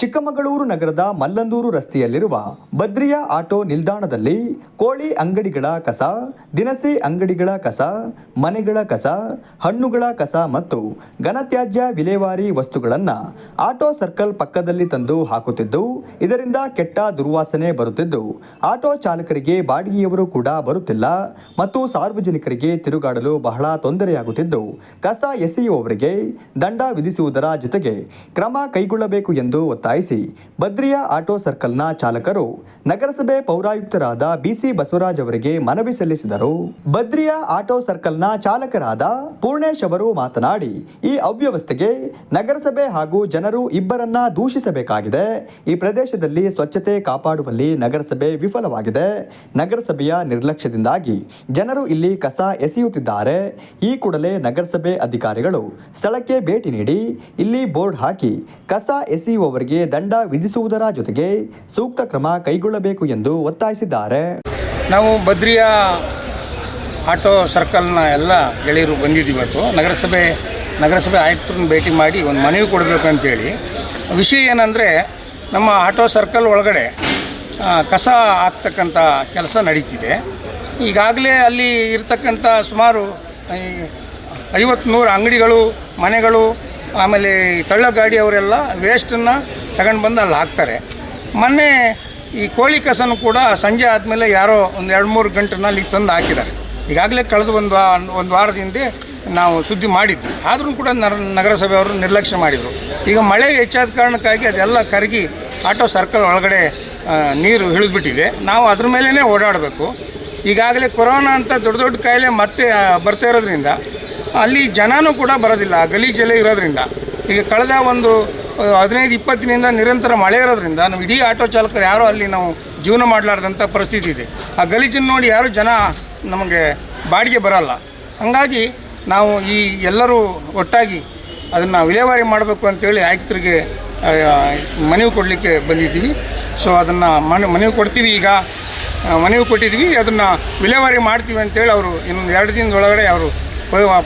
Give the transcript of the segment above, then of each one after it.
ಚಿಕ್ಕಮಗಳೂರು ನಗರದ ಮಲ್ಲಂದೂರು ರಸ್ತೆಯಲ್ಲಿರುವ ಬದ್ರಿಯಾ ಆಟೋ ನಿಲ್ದಾಣದಲ್ಲಿ ಕೋಳಿ ಅಂಗಡಿಗಳ ಕಸ, ದಿನಸಿ ಅಂಗಡಿಗಳ ಕಸ, ಮನೆಗಳ ಕಸ, ಹಣ್ಣುಗಳ ಕಸ ಮತ್ತು ಘನತ್ಯಾಜ್ಯ ವಿಲೇವಾರಿ ವಸ್ತುಗಳನ್ನು ಆಟೋ ಸರ್ಕಲ್ ಪಕ್ಕದಲ್ಲಿ ತಂದು ಹಾಕುತ್ತಿದ್ದು, ಇದರಿಂದ ಕೆಟ್ಟ ದುರ್ವಾಸನೆ ಬರುತ್ತಿದ್ದು, ಆಟೋ ಚಾಲಕರಿಗೆ ಬಾಡಿಗೆಯವರು ಕೂಡ ಬರುತ್ತಿಲ್ಲ ಮತ್ತು ಸಾರ್ವಜನಿಕರಿಗೆ ತಿರುಗಾಡಲು ಬಹಳ ತೊಂದರೆಯಾಗುತ್ತಿದ್ದು, ಕಸ ಎಸೆಯುವವರಿಗೆ ದಂಡ ವಿಧಿಸುವುದರ ಜೊತೆಗೆ ಕ್ರಮ ಕೈಗೊಳ್ಳಬೇಕು ಎಂದು ಒತ್ತಾಯಿಸಿ ಬದ್ರಿಯಾ ಆಟೋ ಸರ್ಕಲ್ನ ಚಾಲಕರು ನಗರಸಭೆ ಪೌರಾಯುಕ್ತರಾದ ಬಿಸಿ ಬಸವರಾಜ್ ಅವರಿಗೆ ಮನವಿ ಸಲ್ಲಿಸಿದರು. ಬದ್ರಿಯಾ ಆಟೋ ಸರ್ಕಲ್ನ ಚಾಲಕರಾದ ಪೂರ್ಣೇಶ್ ಅವರು ಮಾತನಾಡಿ, ಈ ಅವ್ಯವಸ್ಥೆಗೆ ನಗರಸಭೆ ಹಾಗೂ ಜನರು ಇಬ್ಬರನ್ನ ದೂಷಿಸಬೇಕಾಗಿದೆ. ಈ ಪ್ರದೇಶದಲ್ಲಿ ಸ್ವಚ್ಛತೆ ಕಾಪಾಡುವಲ್ಲಿ ನಗರಸಭೆ ವಿಫಲವಾಗಿದೆ. ನಗರಸಭೆಯ ನಿರ್ಲಕ್ಷ್ಯದಿಂದಾಗಿ ಜನರು ಇಲ್ಲಿ ಕಸ ಎಸೆಯುತ್ತಿದ್ದಾರೆ. ಈ ಕೂಡಲೇ ನಗರಸಭೆ ಅಧಿಕಾರಿಗಳು ಸ್ಥಳಕ್ಕೆ ಭೇಟಿ ನೀಡಿ, ಇಲ್ಲಿ ಬೋರ್ಡ್ ಹಾಕಿ ಕಸ ಎಸೆಯುವವರಿಗೆ ದಂಡ ವಿಧಿಸುವುದರ ಜೊತೆಗೆ ಸೂಕ್ತ ಕ್ರಮ ಕೈಗೊಳ್ಳಬೇಕು ಎಂದು ಒತ್ತಾಯಿಸಿದ್ದಾರೆ. ನಾವು ಬದ್ರಿಯಾ ಆಟೋ ಸರ್ಕಲ್ನ ಎಲ್ಲ ಗೆಳೆಯರು ಬಂದಿದ್ದೀವಿ ಇವತ್ತು. ನಗರಸಭೆ ನಗರಸಭೆ ಆಯುಕ್ತರನ್ನ ಭೇಟಿ ಮಾಡಿ ಒಂದು ಮನವಿ ಕೊಡಬೇಕು ಅಂತೇಳಿ. ವಿಷಯ ಏನಂದರೆ, ನಮ್ಮ ಆಟೋ ಸರ್ಕಲ್ ಒಳಗಡೆ ಕಸ ಆಗ್ತಕ್ಕಂಥ ಕೆಲಸ ನಡೀತಿದೆ. ಈಗಾಗಲೇ ಅಲ್ಲಿ ಇರ್ತಕ್ಕಂಥ ಸುಮಾರು ಐವತ್ತು ನೂರು ಅಂಗಡಿಗಳು, ಮನೆಗಳು, ಆಮೇಲೆ ತಳ್ಳಗಾಡಿಯವರೆಲ್ಲ ವೇಸ್ಟನ್ನು ತಗೊಂಡು ಬಂದು ಅಲ್ಲಿ ಹಾಕ್ತಾರೆ. ಮೊನ್ನೆ ಈ ಕೋಳಿ ಕಸನು ಕೂಡ ಸಂಜೆ ಆದಮೇಲೆ ಯಾರೋ ಒಂದು ಎರಡು ಮೂರು ಗಂಟೆನಲ್ಲಿ ಅಲ್ಲಿಗೆ ತಂದು ಹಾಕಿದ್ದಾರೆ. ಈಗಾಗಲೇ ಕಳೆದು ಒಂದು ವಾ, ಒಂದು ವಾರದಿಂದ ನಾವು ಸುದ್ದಿ ಮಾಡಿದ್ವಿ. ಆದರೂ ಕೂಡ ನರ ನಗರಸಭೆಯವರು ನಿರ್ಲಕ್ಷ್ಯ ಮಾಡಿದರು. ಈಗ ಮಳೆ ಹೆಚ್ಚಾದ ಕಾರಣಕ್ಕಾಗಿ ಅದೆಲ್ಲ ಕರಗಿ ಆಟೋ ಸರ್ಕಲ್ ಒಳಗಡೆ ನೀರು ಇಳಿದ್ಬಿಟ್ಟಿದೆ. ನಾವು ಅದ್ರ ಮೇಲೇ ಓಡಾಡಬೇಕು. ಈಗಾಗಲೇ ಕೊರೋನಾ ಅಂತ ದೊಡ್ಡ ದೊಡ್ಡ ಕಾಯಿಲೆ ಮತ್ತೆ ಬರ್ತಾ ಇರೋದ್ರಿಂದ ಅಲ್ಲಿ ಜನನೂ ಕೂಡ ಬರೋದಿಲ್ಲ, ಗಲೀಜಲ್ಲೇ ಇರೋದ್ರಿಂದ. ಈಗ ಕಳೆದ ಒಂದು ಹದಿನೈದು, ಇಪ್ಪತ್ತಿನಿಂದ ನಿರಂತರ ಮಳೆ ಇರೋದ್ರಿಂದ ನಾವು ಇಡೀ ಆಟೋ ಚಾಲಕರು ಯಾರೂ ಅಲ್ಲಿ ನಾವು ಜೀವನ ಮಾಡಲಾರ್ದಂಥ ಪರಿಸ್ಥಿತಿ ಇದೆ. ಆ ಗಲೀಜನ್ನು ನೋಡಿ ಯಾರೂ ಜನ ನಮಗೆ ಬಾಡಿಗೆ ಬರಲ್ಲ. ಹಾಗಾಗಿ ನಾವು ಈ ಎಲ್ಲರೂ ಒಟ್ಟಾಗಿ ಅದನ್ನು ವಿಲೇವಾರಿ ಮಾಡಬೇಕು ಅಂತೇಳಿ ಆಯುಕ್ತರಿಗೆ ಮನವಿ ಕೊಡಲಿಕ್ಕೆ ಬಂದಿದ್ದೀವಿ. ಸೊ, ಅದನ್ನು ಮನ, ಮನವಿ ಕೊಡ್ತೀವಿ ಈಗ. ಮನವಿ ಕೊಟ್ಟಿದ್ವಿ ಅದನ್ನು ವಿಲೇವಾರಿ ಮಾಡ್ತೀವಿ ಅಂತೇಳಿ ಅವರು ಇನ್ನೊಂದು ಎರಡು ದಿನದೊಳಗಡೆ ಅವರು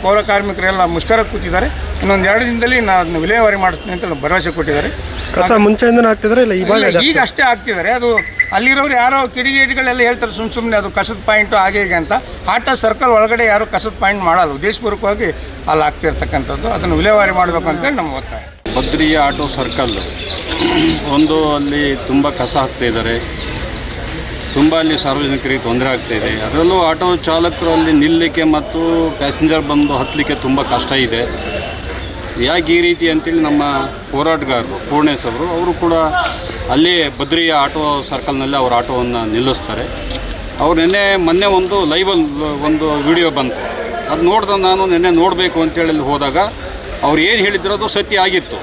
ಪೌರ ಕಾರ್ಮಿಕರೆಲ್ಲ ಮುಷ್ಕರ ಕೂತಿದ್ದಾರೆ. ಇನ್ನೊಂದು ಎರಡು ದಿನದಲ್ಲಿ ನಾನು ಅದನ್ನ ವಿಲೇವಾರಿ ಮಾಡಿಸ್ತೀನಿ ಅಂತ ಭರವಸೆ ಕೊಟ್ಟಿದ್ದಾರೆ. ಕಸ ಮುಂಚೆಯಿಂದ ಹಾಕ್ತಿದ್ರೆ ಇಲ್ಲ ಇವಾಗ ಇಲ್ಲ, ಈಗ ಅಷ್ಟೇ ಆಗ್ತಿದ್ದಾರೆ ಅದು ಅಲ್ಲಿರೋರು ಯಾರೋ ಕಿಡಿಗೇಡಿಗಳೆಲ್ಲ ಹೇಳ್ತಾರೆ ಸುಮ್ಮ ಸುಮ್ಮನೆ ಅದು ಕಸದ ಪಾಯಿಂಟು ಹಾಗೆ ಹೀಗೆ ಅಂತ. ಆಟ ಸರ್ಕಲ್ ಒಳಗಡೆ ಯಾರು ಕಸದ ಪಾಯಿಂಟ್ ಮಾಡಲ್ಲ. ಉದ್ದೇಶಪೂರ್ವಕವಾಗಿ ಅಲ್ಲಿ ಆಗ್ತಿರ್ತಕ್ಕಂಥದ್ದು ಅದನ್ನು ವಿಲೇವಾರಿ ಮಾಡಬೇಕು ಅಂತೇಳಿ ನಮ್ಮ ಒತ್ತಾಯ. Badriya auto circle. ಒಂದು ಅಲ್ಲಿ ತುಂಬ ಕಸ ಹಾಕ್ತಾ ಇದ್ದಾರೆ. ತುಂಬ ಅಲ್ಲಿ ಸಾರ್ವಜನಿಕರಿಗೆ ತೊಂದರೆ ಆಗ್ತಾ ಇದೆ. ಅದರಲ್ಲೂ ಆಟೋ ಚಾಲಕರು ಅಲ್ಲಿ ನಿಲ್ಲಲಿಕ್ಕೆ ಮತ್ತು ಪ್ಯಾಸೆಂಜರ್ ಬಂದು ಹತ್ತಲಿಕ್ಕೆ ತುಂಬ ಕಷ್ಟ ಇದೆ. ಯಾಕೆ ಈ ರೀತಿ ಅಂತೇಳಿ ನಮ್ಮ ಹೋರಾಟಗಾರರು, ಪೂರ್ಣೇಶ್ ಅವರು ಅವರು ಕೂಡ ಅಲ್ಲಿ ಬದ್ರಿಯ ಆಟೋ ಸರ್ಕಲ್ನಲ್ಲಿ ಅವರ ಆಟೋವನ್ನು ನಿಲ್ಲಿಸ್ತಾರೆ. ಅವ್ರು ನಿನ್ನೆ, ಮೊನ್ನೆ ಒಂದು ಲೈವಲ್ ಒಂದು ವಿಡಿಯೋ ಬಂತು. ಅದು ನೋಡಿದ ನಾನು ನಿನ್ನೆ ನೋಡಬೇಕು ಅಂತೇಳಿ ಹೋದಾಗ ಅವ್ರು ಏನು ಹೇಳಿದ್ರು ಅದು ಸತ್ಯ ಆಗಿತ್ತು.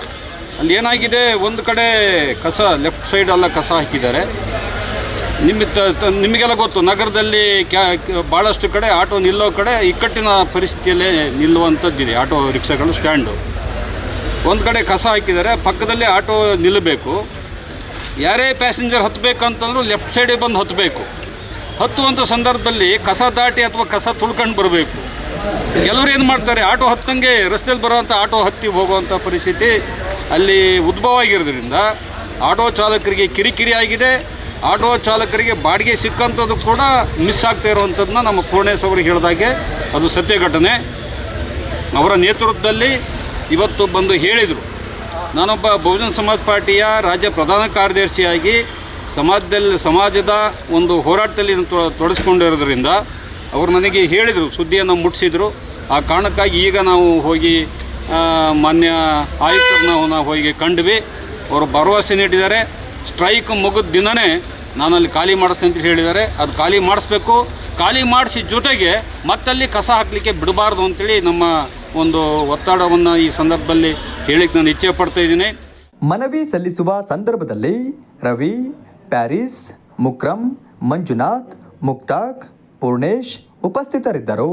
ಅಲ್ಲಿ ಏನಾಗಿದೆ, ಒಂದು ಕಡೆ ಕಸ ಲೆಫ್ಟ್ ಸೈಡೆಲ್ಲ ಕಸ ಹಾಕಿದ್ದಾರೆ. ನಿಮ್ಮ ನಿಮಗೆಲ್ಲ ಗೊತ್ತು, ನಗರದಲ್ಲಿ ಕ್ಯಾ- ಭಾಳಷ್ಟು ಕಡೆ ಆಟೋ ನಿಲ್ಲೋ ಕಡೆ ಇಕ್ಕಟ್ಟಿನ ಪರಿಸ್ಥಿತಿಯಲ್ಲೇ ನಿಲ್ಲುವಂಥದ್ದಿದೆ, ಆಟೋ ರಿಕ್ಷಾಗಳು, ಸ್ಟ್ಯಾಂಡು. ಒಂದು ಕಡೆ ಕಸ ಹಾಕಿದ್ದಾರೆ, ಪಕ್ಕದಲ್ಲಿ ಆಟೋ ನಿಲ್ಲಬೇಕು ಯಾರೇ ಪ್ಯಾಸೆಂಜರ್ ಹತ್ತಬೇಕಂತಂದ್ರೂ ಲೆಫ್ಟ್ ಸೈಡಿಗೆ ಬಂದು ಹತ್ತಬೇಕು ಹತ್ತುವಂಥ ಸಂದರ್ಭದಲ್ಲಿ ಕಸ ದಾಟಿ ಅಥವಾ ಕಸ ತುಳ್ಕೊಂಡು ಬರಬೇಕು. ಕೆಲವರು ಏನು ಮಾಡ್ತಾರೆ, ಆಟೋ ಹತ್ತಂಗೆ ರಸ್ತೆಯಲ್ಲಿ ಬರೋವಂಥ ಆಟೋ ಹತ್ತಿ ಹೋಗುವಂಥ ಪರಿಸ್ಥಿತಿ ಅಲ್ಲಿ ಉದ್ಭವ ಆಗಿರೋದ್ರಿಂದ ಆಟೋ ಚಾಲಕರಿಗೆ ಕಿರಿಕಿರಿ ಆಗಿದೆ. ಆಟೋ ಚಾಲಕರಿಗೆ ಬಾಡಿಗೆ ಸಿಕ್ಕಂಥದ್ದು ಕೂಡ ಮಿಸ್ ಆಗ್ತಾ ಇರುವಂಥದ್ದನ್ನ ನಮ್ಮ ಪೂರ್ಣೇಶ್ ಅವರಿಗೆ ಹೇಳಿದಾಗೆ ಅದು ಸತ್ಯ ಘಟನೆ. ಅವರ ನೇತೃತ್ವದಲ್ಲಿ ಇವತ್ತು ಬಂದು ಹೇಳಿದರು. ನಾನೊಬ್ಬ ಬಹುಜನ ಸಮಾಜ ಪಾರ್ಟಿಯ ರಾಜ್ಯ ಪ್ರಧಾನ ಕಾರ್ಯದರ್ಶಿಯಾಗಿ ಸಮಾಜದಲ್ಲಿ, ಸಮಾಜದ ಒಂದು ಹೋರಾಟದಲ್ಲಿ ನಾನು ತೊ- ತೊಡಗಿಸ್ಕೊಂಡಿರೋದ್ರಿಂದ ಅವರು ನನಗೆ ಹೇಳಿದರು, ಸುದ್ದಿಯನ್ನು ಮುಟ್ಟಿಸಿದರು ಆ ಕಾರಣಕ್ಕಾಗಿ ಈಗ ನಾವು ಹೋಗಿ ಮಾನ್ಯ ಆಯುಕ್ತರನ್ನ ನಾವು ಹೋಗಿ ಕಂಡ್ವಿ. ಅವರು ಭರವಸೆ ನೀಡಿದ್ದಾರೆ. ಸ್ಟ್ರೈಕ್ ಮುಗಿದ ದಿನವೇ ನಾನಲ್ಲಿ ಖಾಲಿ ಮಾಡಿಸ್ತೀನಿ ಅಂತ ಹೇಳಿದ್ದಾರೆ. ಅದು ಖಾಲಿ ಮಾಡಿಸ್ಬೇಕು. ಖಾಲಿ ಮಾಡಿಸಿ ಜೊತೆಗೆ ಮತ್ತಲ್ಲಿ ಕಸ ಹಾಕಲಿಕ್ಕೆ ಬಿಡಬಾರ್ದು ಅಂತೇಳಿ ನಮ್ಮ ಒಂದು ಒತ್ತಡವನ್ನು ಈ ಸಂದರ್ಭದಲ್ಲಿ ಹೇಳಿಕ್ಕೆ ನಾನು ಇಚ್ಛೆ ಪಡ್ತಾ ಇದ್ದೀನಿ. ಮನವಿ ಸಲ್ಲಿಸುವ ಸಂದರ್ಭದಲ್ಲಿ ರವಿ, ಪ್ಯಾರಿಸ್ ಮುಕ್ರಮ್ ಮಂಜುನಾಥ್, ಮುಕ್ತಾಕ್, ಪೂರ್ಣೇಶ್ ಉಪಸ್ಥಿತರಿದ್ದರು.